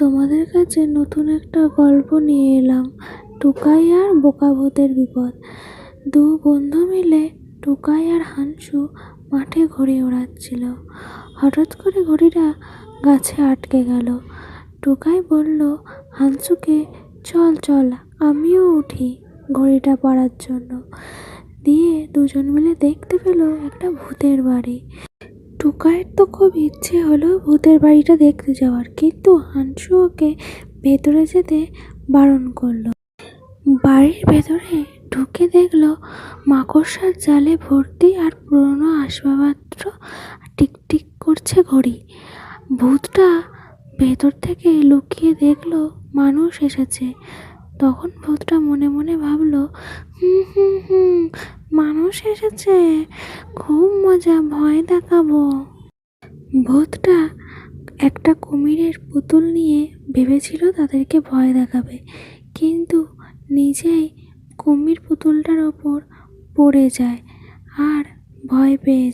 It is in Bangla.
তোমাদের কাছে নতুন একটা গল্প নিয়ে এলাম, টুকাই আর বোকা ভূতের বিপদ। দু বন্ধু মিলে টুকাই আর হানসু মাঠে ঘড়ি ওড়াচ্ছিল। হঠাৎ করে ঘড়িটা গাছে আটকে গেল। টুকাই বলল, হানসুকে, চল চল, আমিও উঠি ঘড়িটা পাড়ার জন্য। দিয়ে দুজন মিলে দেখতে পেল একটা ভূতের বাড়ি। টুকাইয়ের তো খুব ইচ্ছে হলো ভূতের বাড়িটা দেখতে যাওয়ার। কিন্তু হানসু ওকে ভেতরে যেতে বারণ করল। বাড়ির ভেতরে ঢুকে দেখল মাকড়সার জালে ভর্তি আর পুরনো আসবাবপত্র টিকটিক করছে ঘড়ি। ভূতটা ভেতর থেকে লুকিয়ে দেখল, মানুষ এসেছে। তখন ভূতটা মনে মনে ভাবলো এসেছে খুব মজা, ভয় দেখাবো। ভূতটা একটা কুমিরের পুতুল নিয়ে ভেবেছিল তাদেরকে ভয় দেখাবে, কিন্তু নিজেই কুমির পুতুলটার ওপর পড়ে যায় আর ভয় পেয়ে